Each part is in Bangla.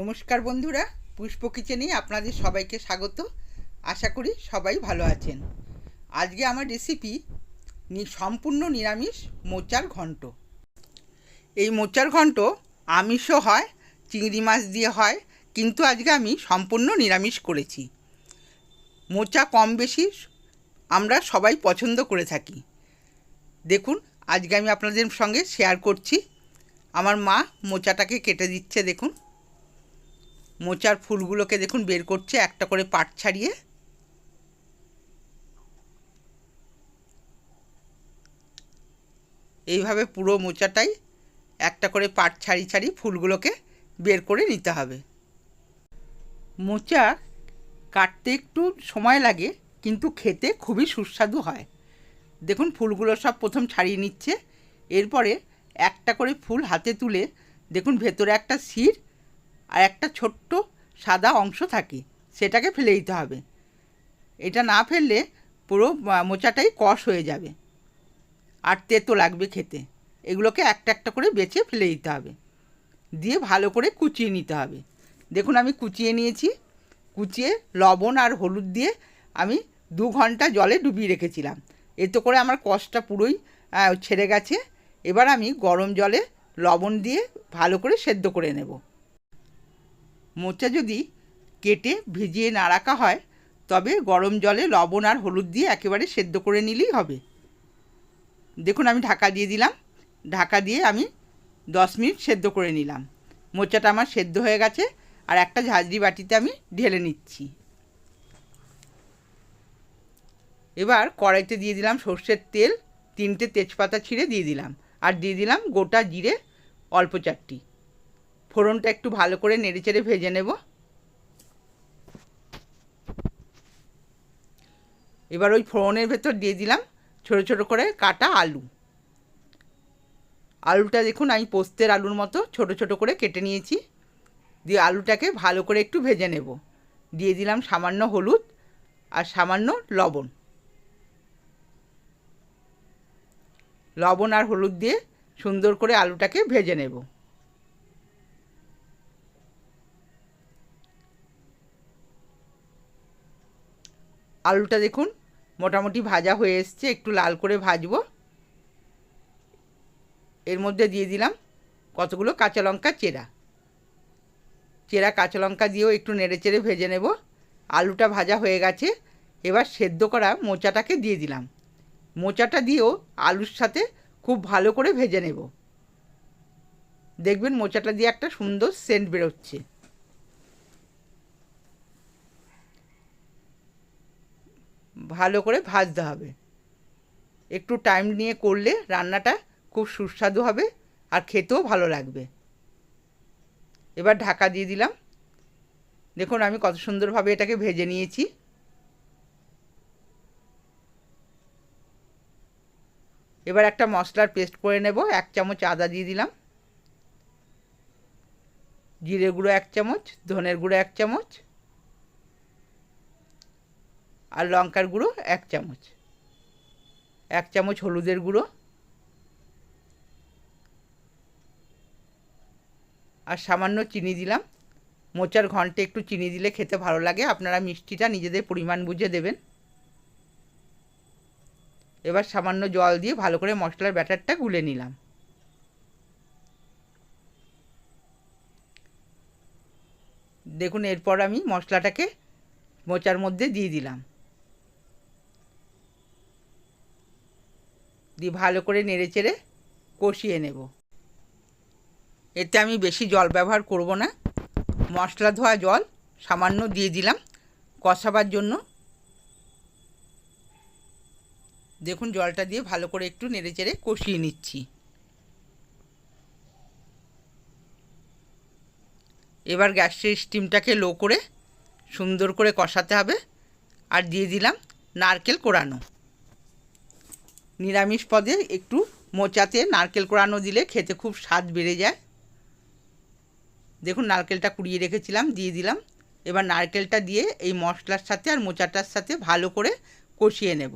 নমস্কার বন্ধুরা, পুষ্প কিচেনে আপনাদের সবাইকে স্বাগত। আশা করি সবাই ভালো আছেন। আজকে আমার রেসিপি সম্পূর্ণ নিরামিষ মোচার ঘন্ট। এই মোচার ঘন্ট আমিষও হয়, চিংড়ি মাছ দিয়ে হয়, কিন্তু আজকে আমি সম্পূর্ণ নিরামিষ করেছি। মোচা কম বেশি আমরা সবাই পছন্দ করে থাকি। দেখুন, আজকে আমি আপনাদের সঙ্গে শেয়ার করছি। আমার মা মোচাটাকে কেটে দিচ্ছে, দেখুন। মোচার ফুলগুলোকে দেখুন বের করছে, একটা করে পাট ছাড়িয়ে। এইভাবে পুরো মোচাটাই একটা করে পাট ছাড়ি ছাড়ি ফুলগুলোকে বের করে নিতে হবে। মোচা কাটতে একটু সময় লাগে, কিন্তু খেতে খুবই সুস্বাদু হয়। দেখুন ফুলগুলো সব প্রথম ছাড়িয়ে নিচ্ছে, এরপরে একটা করে ফুল হাতে তুলে, দেখুন ভেতরে একটা শির আর একটা ছোট্ট সাদা অংশ থাকে, সেটাকে ফেলে দিতে হবে। এটা না ফেললে পুরো মোচাটাই কষ হয়ে যাবে। আর তেতো লাগবে খেতে। এগুলোকে একটা একটা করে বেছে ফেলে দিতে হবে। দিয়ে ভালো করে কুচিয়ে নিতে হবে। দেখুন, আমি কুচিয়ে নিয়েছি। কুচিয়ে লবণ আর হলুদ দিয়ে আমি দু ঘণ্টা জলে ডুবিয়ে রেখেছিলাম। এতে করে আমার কষটা পুরোই ছেড়ে গেছে। এবার আমি গরম জলে লবণ দিয়ে ভালো করে সেদ্ধ করে নেব। মোচা যদি কেটে ভিজিয়ে না রাখা হয়, তবে গরম জলে লবণ আর হলুদ দিয়ে একেবারে সেদ্ধ করে নিলেই হবে। দেখুন, আমি ঢাকা দিয়ে দিলাম। ঢাকা দিয়ে আমি দশ মিনিট সেদ্ধ করে নিলাম। মোচাটা আমার সেদ্ধ হয়ে গেছে আর একটা ঝাঁঝরি বাটিতে আমি ঢেলে নিচ্ছি। এবার কড়াইতে দিয়ে দিলাম সর্ষের তেল, তিনটে তেজপাতা ছিঁড়ে দিয়ে দিলাম। আর দিয়ে দিলাম গোটা জিরে অল্প চারটি ফোড়নটা একটু ভালো করে নেড়েচেড়ে ভেজে নেব। এবার ওই ফোড়নের ভেতর দিয়ে দিলাম ছোট ছোট করে কাটা আলু। আলুটা দেখুন আমি পোস্তের আলুর মতো ছোট ছোট করে কেটে নিয়েছি। দিয়ে আলুটাকে ভালো করে একটু ভেজে নেব। দিয়ে দিলাম সামান্য হলুদ আর সামান্য লবণ। লবণ আর হলুদ দিয়ে সুন্দর করে আলুটাকে ভেজে নেব। আলুটা দেখুন, মোটামুটি ভাজা হয়ে এসছে, একটু লাল করে ভাজবো। এর মধ্যে দিয়ে দিলাম কতগুলো কাঁচা লঙ্কা চেরা। চেরা, কাঁচা লঙ্কা দিয়েও একটু নেড়ে চেড়ে ভেজে নেব। আলুটা ভাজা হয়ে গেছে, এবার সেদ্ধ করা মোচাটাকে দিয়ে দিলাম। মোচাটা দিয়েও আলুর সাথে খুব ভালো করে ভেজে নেব। দেখবেন মোচাটা দিয়ে একটা সুন্দর সেন্ট বেরোচ্ছে। ভালো করে ভাজতে হবে। একটু টাইম নিয়ে করলে রান্নাটা খুব সুস্বাদু হবে আর খেতেও ভালো লাগবে। এবার ঢাকা দিয়ে দিলাম। দেখুন আমি কত সুন্দরভাবে এটাকে ভেজে নিয়েছি। এবার একটা মশলার পেস্ট করে নেব, এক চামচ আদা দিয়ে দিলাম। জিরে গুঁড়ো এক চামচ, ধনের গুঁড়ো এক চামচ আর লঙ্কার গুঁড়ো এক চামচ। এক চামচ হলুদের গুঁড়ো। আর সামান্য চিনি দিলাম। মোচার ঘন্টে একটু চিনি দিলে খেতে ভালো লাগে। আপনারা মিষ্টিটা নিজেদের পরিমাণ বুঝে দেবেন। এবার সামান্য জল দিয়ে ভালো করে মশলার ব্যাটারটা গুলে নিলাম। দেখুন, এরপর আমি মশলাটাকে মোচার মধ্যে দিয়ে দিলাম। দিয়ে ভালো করে নেড়ে চেড়ে কষিয়ে নেব। এতে আমি বেশি জল ব্যবহার করব না। মশলা ধোয়া জল সামান্য দিয়ে দিলাম কষাবার জন্য। দেখুন, জলটা দিয়ে ভালো করে একটু নেড়ে চেড়ে কষিয়ে নিচ্ছি। এবার গ্যাসের স্টিমটাকে লো করে সুন্দর করে কষাতে হবে। আর দিয়ে দিলাম নারকেল কোড়ানো নিরামিষ পদে একটু মোচাতে নারকেল কোড়ানো দিলে খেতে খুব স্বাদ বেড়ে যায়। দেখুন, নারকেলটা কুড়িয়ে রেখেছিলাম, দিয়ে দিলাম। এবার নারকেলটা দিয়ে এই মশলার সাথে আর মোচাটার সাথে ভালো করে কষিয়ে নেব।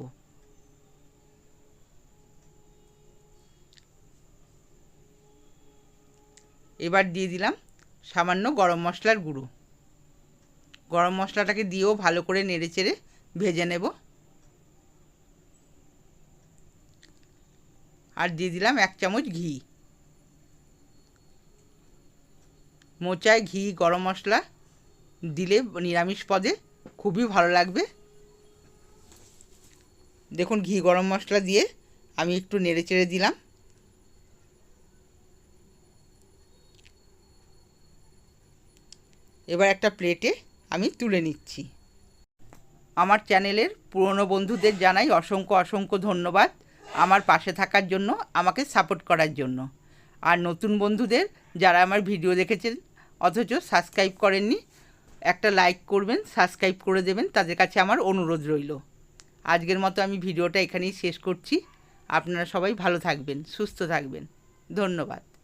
এবার দিয়ে দিলাম সামান্য গরম মশলার গুঁড়ো। গরম মশলাটাকে দিয়েও ভালো করে নেড়ে চেড়ে ভেজে নেব। আর দিয়ে দিলাম এক চামচ ঘি। মোচায় ঘি, গরম মশলা দিলে নিরামিষ পদে খুবই ভালো লাগবে। দেখুন ঘি, গরম মশলা দিয়ে আমি একটু নেড়ে চেড়ে দিলাম। এবার একটা প্লেটে আমি তুলে নিচ্ছি। আমার চ্যানেলের পুরনো বন্ধুদের জানাই অসংখ্য অসংখ্য ধন্যবাদ। আমার পাশে থাকার জন্য, আমাকে সাপোর্ট করার জন্য। আর নতুন বন্ধুদের, যারা আমার ভিডিও দেখেছেন, অথচ সাবস্ক্রাইব করেননি, একটা লাইক করবেন সাবস্ক্রাইব করে দেবেন, তাদের কাছে আমার অনুরোধ রইল। আজকের মতো আমি ভিডিওটা এখানেই শেষ করছি। আপনারা সবাই ভালো থাকবেন, সুস্থ থাকবেন। ধন্যবাদ।